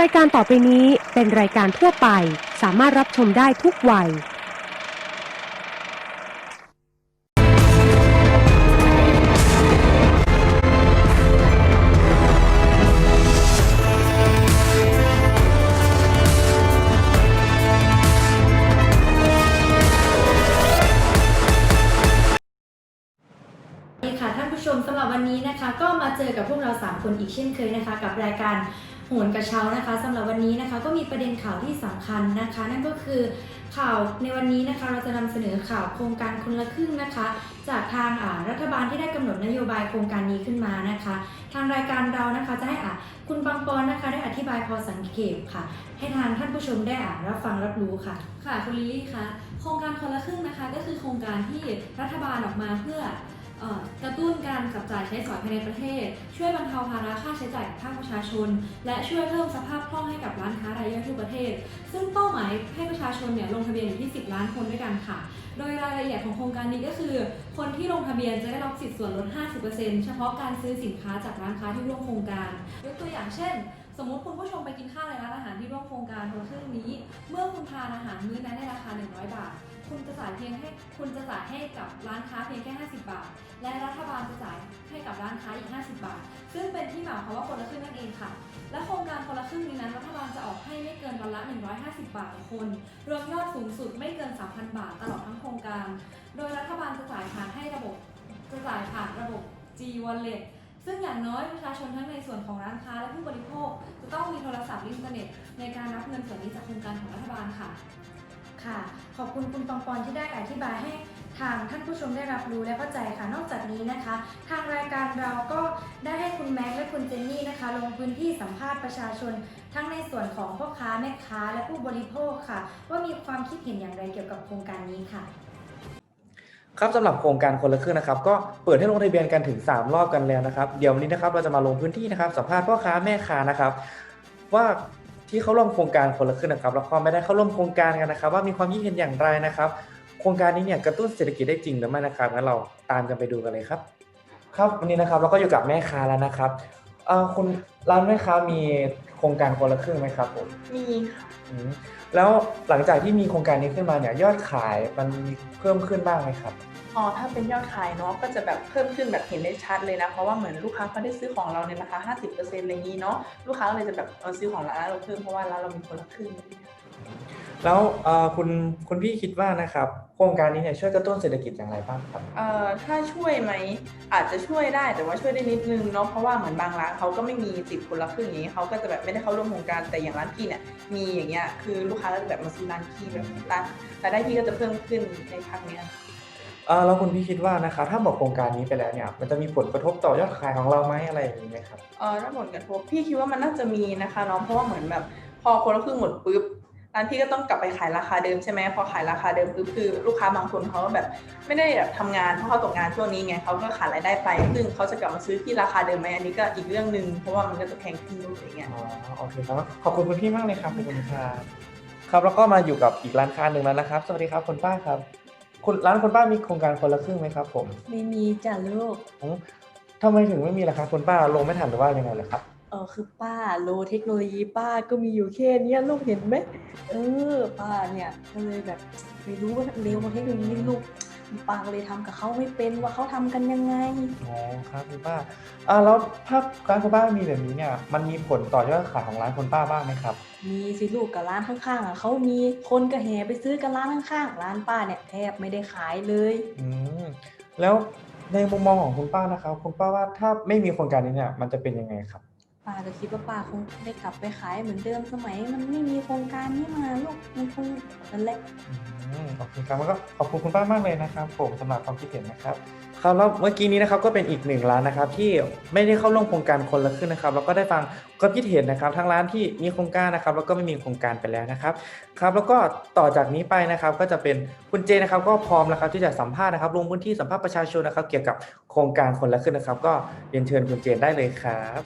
รายการต่อไปนี้เป็นรายการทั่วไป สามารถรับชมได้ทุกวัย สวัสดีค่ะท่านผู้ชมสำหรับวันนี้นะคะ ก็มาเจอกับพวกเรา 3 คนอีกเช่นเคยนะคะ กับรายการ โหนกระเช้านะคะสำหรับวันนี้นะคะ ก็มีประเด็นข่าวที่สำคัญนะคะ นั่นก็คือข่าวในวันนี้นะคะเราจะนำเสนอข่าวโครงการคนละครึ่งนะคะ จากทางรัฐบาลที่ได้กำหนดนโยบายโครงการนี้ขึ้นมานะคะ ทางรายการเรานะคะจะให้อ่าคุณบางปอนนะคะได้อธิบายพอสังเกตค่ะ ให้ทางท่านผู้ชมได้อ่านรับฟังรับรู้ค่ะ ค่ะคุณลิลลี่คะโครงการคนละครึ่งนะคะ ก็คือโครงการที่รัฐบาลออกมาเพื่อ กระตุ้นการจับจ่ายใช้สอยภายในประเทศ ช่วยบรรเทาภาระค่าใช้จ่ายกับภาคประชาชน และช่วยเพิ่มสภาพคล่องให้กับร้านค้ารายย่อยทั่วประเทศ ซึ่งเป้าหมายให้ประชาชนเนี่ยลงทะเบียนอยู่ที่ 10 ล้านคนด้วยกันค่ะ โดยรายละเอียดของโครงการนี้ก็คือ คนที่ลงทะเบียนจะได้รับสิทธิ์ส่วนลด 50%เฉพาะการซื้อสินค้าจากร้านค้าที่ร่วมโครงการ ยกตัวอย่างเช่นสมมติคุณผู้ชมไปกินข้าวในร้านอาหารที่ร่วมโครงการคนละครึ่งนี้ เมื่อคุณทานอาหารมื้อนั้นในราคา 100 บาท คุณจะจ่ายเพียงให้คุณจะจ่ายให้กับร้านค้าเพียงแค่ 50 บาท และรัฐบาลจะจ่ายให้กับร้านค้าอีก 50 บาท ซึ่งเป็นที่มาของคำว่าคนละครึ่งนั่นเองค่ะ และโครงการคนละครึ่งนี้นั้นรัฐบาลจะออกให้ไม่เกินวันละ 150 บาทต่อคน รวมยอดสูงสุดไม่เกิน 3,000 บาทตลอดทั้งโครงการ โดยรัฐบาลจะจ่ายผ่านให้ระบบจะจ่ายผ่านระบบ G Wallet ซึ่งอย่างน้อยประชาชนทั้งในส่วนของร้านค้าและผู้บริโภค จะต้องมีโทรศัพท์อินเทอร์เน็ตในการรับเงินส่วนนี้จากโครงการของรัฐบาลค่ะ ค่ะ ขอบคุณคุณปองปอนที่ได้อธิบายให้ทางท่านผู้ชมได้รับรู้และเข้าใจค่ะ นอกจากนี้นะคะ ทางรายการเราก็ได้ให้คุณแม็กซ์และคุณเจนนี่นะคะ ลงพื้นที่สัมภาษณ์ประชาชน ทั้งในส่วนของพ่อค้าแม่ค้าและผู้บริโภคค่ะ ว่ามีความคิดเห็นอย่างไรเกี่ยวกับโครงการนี้ค่ะ ครับสำหรับโครงการคนละครึ่งนะครับ ก็เปิดให้ลงทะเบียนกันถึง 3 รอบกันแล้วนะครับ เดี๋ยววันนี้นะครับเราจะมาลงพื้นที่นะครับสัมภาษณ์พ่อค้าแม่ค้านะครับ ว่า ที่เขาร่วมโครงการคนละครึ่งนะครับแล้วก็ไม่ได้เข้าร่วมโครงการกันนะครับ ว่ามีความคิดเห็นอย่างไรนะครับ โครงการนี้เนี่ยกระตุ้นเศรษฐกิจได้จริงหรือไม่นะครับงั้นเราตามกันไปดูกันเลยครับ ครับวันนี้นะครับเราก็อยู่กับแม่ค้าแล้วนะครับเอ่อคุณร้านแม่ค้ามีโครงการคนละครึ่งไหมครับผมมีค่ะอืมแล้วหลังจากที่มีโครงการนี้ขึ้นมาเนี่ยยอดขายมันมีเพิ่มขึ้นบ้างไหมครับ อ๋อถ้าเป็นยอดขายเนาะก็จะแบบเพิ่มขึ้นแบบเห็นได้ชัดเลยนะ เพราะว่าเหมือนลูกค้าเขาได้ซื้อของเราในราคา 50%อะไรอย่างนี้เนาะลูกค้าก็เลยจะแบบเออซื้อของร้านเราเพิ่มเพราะว่าร้านเรามีคนละครึ่งแล้วเอ่อคุณคุณพี่คิดว่านะครับโครงการนี้เนี่ยช่วยกระตุ้นเศรษฐกิจอย่างไรบ้างครับเอ่อถ้าช่วยไหมอาจจะช่วยได้แต่ว่าช่วยได้นิดนึงเนาะเพราะว่าเหมือนบางร้านเขาก็ไม่มีสิทธิ์คนละครึ่งอย่างนี้เขาก็จะแบบไม่ได้เข้าร่วมโครงการแต่อย่างร้านพี่เนี่ยมีอย่างเงี้ยคือลูกค้าก็จะแบบมาซื้อร้านพี่แบบร้านรายได้พี่ก็จะเพิ่มขึ้นในพักเนี้ยเอ่อ แล้วคุณพี่คิดว่านะครับถ้าหมดโครงการนี้ไปแล้วเนี่ย มันจะมีผลกระทบต่อยอดขายของเราไหมอะไรอย่างนี้ไหมครับเออถ้าผลกระทบพี่คิดว่ามันน่าจะมีนะคะเนาะเพราะว่าเหมือนแบบ พอคนละครึ่งหมดปุ๊บร้านพี่ก็ต้องกลับไปขายราคาเดิมใช่ไหมพอขายราคาเดิมปุ๊บคือลูกค้าบางคนเขาก็แบบไม่ได้แบบทำงานเพราะเขาตกงานช่วงนี้ไงเขาก็ขาดรายได้ไป ซึ่งเขาจะกลับมาซื้อที่ราคาเดิมไหมอันนี้ก็อีกเรื่องหนึ่งเพราะว่ามันก็จะแพงขึ้นด้วยอย่างเงี้ยอ๋อโอเคครับขอบคุณคุณพี่มากเลยครับขอบคุณครับครับแล้วก็มาอยู่กับอีกร้านค้าหนึ่งแล้วนะครับ สวัสดีครับคุณป้าครับ คุณร้านคุณป้ามีโครงการคนละครึ่งไหมครับ ผมไม่มีจ้ะลูกอืมทำไมถึงไม่มีล่ะครับคุณป้าลงไม่ทันหรือว่ายังไงเหรอครับ เออคือป้าโลเทคโนโลยีป้าก็มีอยู่แค่เนี้ยลูกเห็นไหมเออป้าเนี่ยก็เลยแบบไม่รู้ว่าเร็วกว่าเทคโนโลยีลูก ป้าก็เลยทำกับเขาไม่เป็นว่าเขาทำกันยังไง อ๋อครับคุณป้าอ่าแล้วถ้าร้านคุณป้ามีแบบนี้เนี่ย มันมีผลต่อยอดขายของร้านคุณป้าบ้างไหมครับ มีสิลูกกับร้านข้างๆอะเขามีคนก็แห่ไปซื้อกันร้านข้างๆ ร้านป้าเนี่ยแทบไม่ได้ขายเลย อืมแล้วในมุมมองของคุณป้านะครับ คุณป้าว่าถ้าไม่มีโครงการนี้เนี่ย มันจะเป็นยังไงครับ ป้าก็คิดว่าป้าคงได้กลับไปขายเหมือนเดิมสมัย มันไม่มีโครงการนี้มาลูกมันคงนั่นแหละอืมโอเคครับแล้วก็ขอบคุณคุณป้ามากเลยนะครับผมสำหรับความคิดเห็นนะครับครับแล้วเมื่อกี้นี้นะครับก็เป็นอีกหนึ่งร้านนะครับที่ไม่ได้เข้าร่วมโครงการคนละครึ่งนะครับแล้วก็ได้ฟังความคิดเห็นนะครับทั้งร้านที่มีโครงการนะครับ แล้วก็ไม่มีโครงการไปแล้วนะครับครับแล้วก็ต่อจากนี้ไปนะครับก็จะเป็นคุณเจนะครับก็พร้อมแล้วครับที่จะสัมภาษณ์นะครับลงพื้นที่สัมภาษณ์ประชาชนนะครับ เกี่ยวกับโครงการคนละครึ่งนะครับ ก็เรียนเชิญคุณเจนได้เลยครับ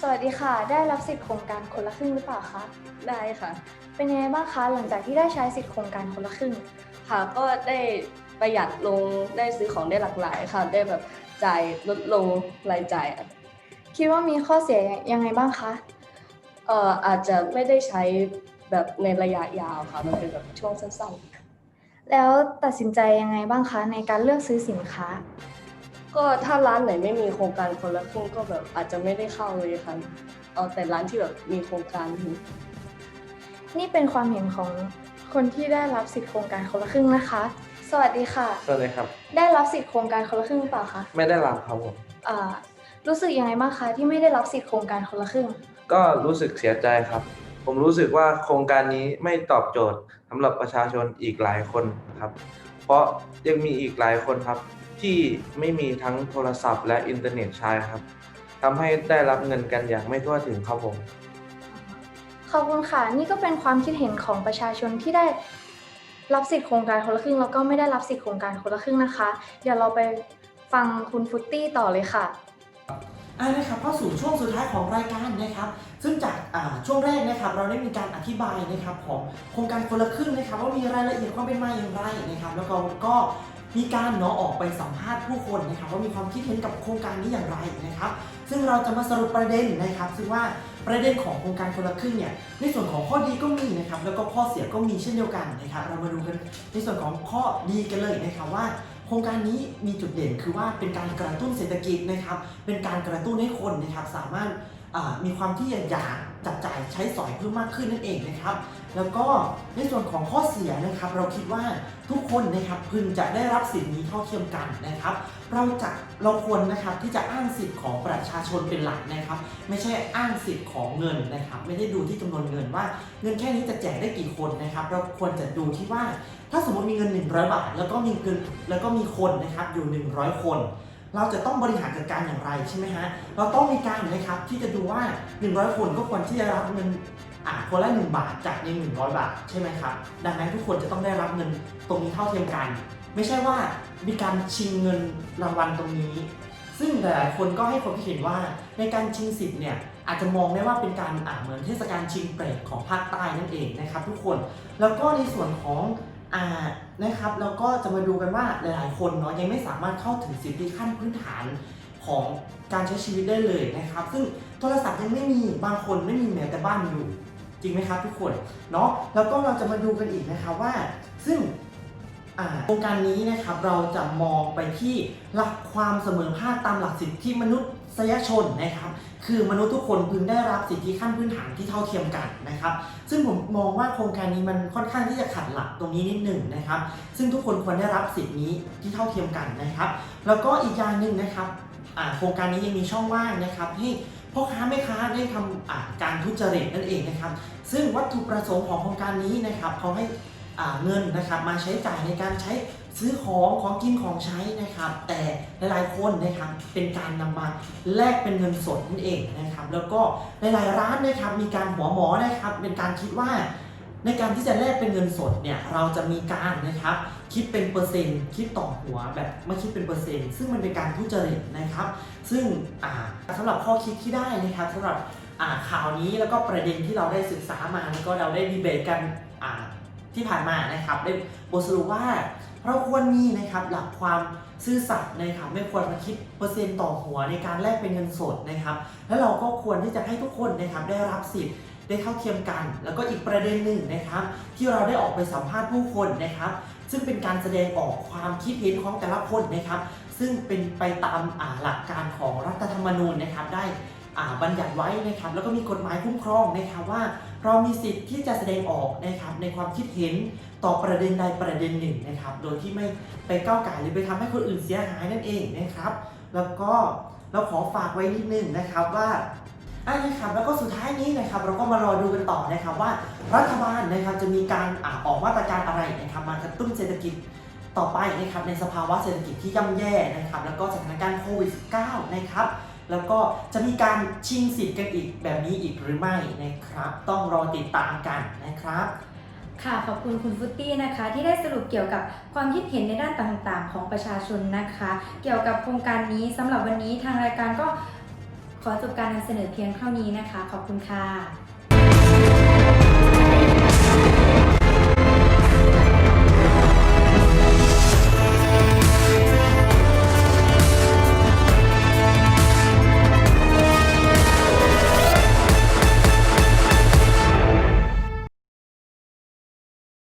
สวัสดีค่ะ ได้รับสิทธิ์โครงการคนละครึ่งหรือเปล่าคะ ได้ค่ะ เป็นยังไงบ้างคะหลังจากที่ได้ใช้สิทธิ์โครงการคนละครึ่ง ค่ะก็ได้ประหยัดลงได้ซื้อของได้หลากหลายค่ะ ได้แบบจ่ายลดลงรายจ่ายอะคิดว่ามีข้อเสียยังไงบ้างคะเเอ่ออาจจะไม่ได้ใช้แบบในระยะยาวค่ะ มันเป็นแบบช่วงสั้นแล้วตัดสินใจยังไงบ้างคะในการเลือกซื้อสินค้าๆ ก็ถ้าร้านไหนไม่มีโครงการคนละครึ่งก็แบบอาจจะไม่ได้เข้าเลยค่ะ เอาแต่ร้านที่แบบมีโครงการอยู่นี่เป็นความเห็นของคนที่ได้รับสิทธิโครงการคนละครึ่งนะคะ สวัสดีค่ะ สวัสดีครับ ได้รับสิทธิโครงการคนละครึ่งหรือเปล่าคะไม่ได้รับครับผมอ่ารู้สึกยังไงบ้างคะที่ไม่ได้รับสิทธิโครงการคนละครึ่ง ก็รู้สึกเสียใจครับ ผมรู้สึกว่าโครงการนี้ไม่ตอบโจทย์สำหรับประชาชนอีกหลายคนครับ เพราะยังมีอีกหลายคนครับ ที่ไม่มีทั้งโทรศัพท์และอินเทอร์เน็ตใช้ครับทำให้ได้รับเงินกันอย่างไม่ทั่วถึงครับผม ขอบคุณค่ะ นี่ก็เป็นความคิดเห็นของประชาชนที่ได้รับสิทธิโครงการคนละครึ่งแล้วก็ไม่ได้รับสิทธิโครงการคนละครึ่งนะคะ เดี๋ยวเราไปฟังคุณฟุตตี้ต่อเลยค่ะอ่านะครับเข้าสู่ช่วงสุดท้ายของรายการนะครับ ซึ่งจากอ่าช่วงแรกนะครับ เราได้มีการอธิบายนะครับของโครงการคนละครึ่งนะครับว่ามีรายละเอียดความเป็นมาอย่างไรนะครับ แล้วก็ก็ มีการเนาะออกไปสัมภาษณ์ผู้คนนะครับว่ามีความคิดเห็นกับโครงการนี้อย่างไรนะครับ ซึ่งเราจะมาสรุปประเด็นนะครับ ซึ่งว่าประเด็นของโครงการคนละครึ่งเนี่ยในส่วนของข้อดีก็มีนะครับแล้วก็ข้อเสียก็มีเช่นเดียวกันนะครับเรามาดูกันในส่วนของข้อดีกันเลยนะครับว่าโครงการนี้มีจุดเด่นคือว่าเป็นการกระตุ้นเศรษฐกิจนะครับ เป็นการกระตุ้นให้คนนะครับสามารถมีความที่อยาก จับจ่ายใช้สอยเพิ่มมากขึ้นนั่นเองนะครับ แล้วก็ในส่วนของข้อเสียนะครับ เราคิดว่าทุกคนนะครับพึงจะได้รับสิทธินี้เท่าเทียมกันนะครับ เราจะเราควรนะครับที่จะอ้างสิทธิ์ของประชาชนเป็นหลักนะครับ ไม่ใช่อ้างสิทธิ์ของเงินนะครับ ไม่ได้ดูที่จำนวนเงินว่า เงินแค่นี้จะแจกได้กี่คนนะครับ เราควรจะดูที่ว่า ถ้าสมมติมีเงิน 100 บาท แล้วก็มีเงินแล้วก็มีคนนะครับอยู่ 100 คน เราจะต้องบริหารจัดการอย่างไรใช่ไหมฮะ เราต้องมีการนะครับที่จะดูว่า 100 คนก็ควรที่จะรับเงินอ่าคนละ 1 บาทจากใน 100 บาทใช่ไหมครับ ดังนั้นทุกคนจะต้องได้รับเงินตรงนี้เท่าเทียมกัน ไม่ใช่ว่ามีการชิงเงินรางวัลตรงนี้ ซึ่งหลายๆคนก็ให้ความคิดเห็นว่าในการชิงสิทธิ์เนี่ยอาจจะมองได้ว่าเป็นการอ่าเหมือนเทศกาลชิงเปรตของภาคใต้นั่นเองนะครับ ทุกคน แล้วก็ในส่วนของอ่า นะครับแล้วก็จะมาดูกันว่าหลาย ๆ คนเนาะยังไม่สามารถเข้าถึงสิทธิขั้นพื้นฐานของการใช้ชีวิตได้เลยนะครับ ซึ่งโทรศัพท์ยังไม่มีบางคนไม่มีแม้แต่บ้านอยู่ จริงไหมครับทุกคนเนาะแล้วก็เราจะมาดูกันอีกนะครับว่า ซึ่ง โครงการนี้นะครับเราจะมองไปที่หลักความเสมอภาคตามหลักสิทธิมนุษยชนนะครับคือมนุษย์ทุกคนพึงได้รับสิทธิขั้นพื้นฐานที่เท่าเทียมกันนะครับ ซึ่งผมมองว่าโครงการนี้มันค่อนข้างที่จะขัดหลักตรงนี้นิดหนึ่งนะครับ ซึ่งทุกคนควรได้รับสิทธินี้ที่เท่าเทียมกันนะครับ แล้วก็อีกอย่างหนึ่งนะครับโครงการนี้ยังมีช่องว่างนะครับให้พ่อค้าแม่ค้าได้ทำการทุจริตนั่นเองนะครับ ซึ่งวัตถุประสงค์ของโครงการนี้นะครับเขาให้ เงินนะครับมาใช้จ่ายในการใช้ซื้อของของกินของใช้นะครับ แต่หลายๆคนนะครับเป็นการนำมาแลกเป็นเงินสดนั่นเองนะครับ แล้วก็หลายๆร้านนะครับมีการหัวหมอนะครับเป็นการคิดว่าในการที่จะแลกเป็นเงินสดเนี่ยเราจะมีการนะครับคิดเป็นเปอร์เซ็นต์คิดต่อหัวแบบไม่คิดเป็นเปอร์เซ็นต์ซึ่งมันเป็นการทุจริตนะครับ ซึ่งอ่าสำหรับข้อคิดที่ได้นะครับสำหรับข่าวนี้แล้วก็ประเด็นที่เราได้ศึกษามาแล้วก็เราได้ดีเบตกันอ่า ที่ผ่านมานะครับได้บทสรุปว่าเราควรมีนะครับหลักความซื่อสัตย์นะครับไม่ควรมาคิดเปอร์เซ็นต์ต่อหัวในการแลกเป็นเงินสดนะครับ แล้วเราก็ควรที่จะให้ทุกคนนะครับได้รับสิทธิ์ได้เท่าเทียมกัน แล้วก็อีกประเด็นหนึ่งนะครับ ที่เราได้ออกไปสัมภาษณ์ผู้คนนะครับ ซึ่งเป็นการแสดงออกความคิดเห็นของแต่ละคนนะครับ ซึ่งเป็นไปตามาหลักการของรัฐธรรมนูญนะครับได้บัญญัติไว้นะครับ แล้วก็มีกฎหมายคุ้มครองนะครับว่า เรามีสิทธิ์ที่จะแสดงออกนะครับในความคิดเห็นต่อประเด็นใดประเด็นหนึ่งนะครับ โดยที่ไม่ไปก้าวไก่หรือไปทำให้คนอื่นเสียหายนั่นเองนะครับ แล้วก็เราขอฝากไว้นิดนึงนะครับว่าอะนะครับแล้วก็สุดท้ายนี้นะครับเราก็มารอดูกันต่อนะครับว่ารัฐบาลนะครับจะมีการอออกมาตรการอะไรนะครับมากระตุ้นเศรษฐกิจต่อไปนะครับในสภาวะเศรษฐกิจที่ย่ำแย่นะครับแล้วก็สถานการณ์โควิด -19 นะครับ แล้วก็จะมีการชิงสิทธิ์กันอีกแบบนี้อีกหรือไม่นะครับ ต้องรอติดตามกันนะครับค่ะขอบคุณคุณฟุตตี้นะคะ ที่ได้สรุปเกี่ยวกับความคิดเห็นในด้านต่างๆ ของประชาชนนะคะ เกี่ยวกับโครงการนี้สำหรับวันนี้ทางรายการก็ขอจบการนำเสนอเพียงเท่านี้นะคะ ขอบคุณค่ะ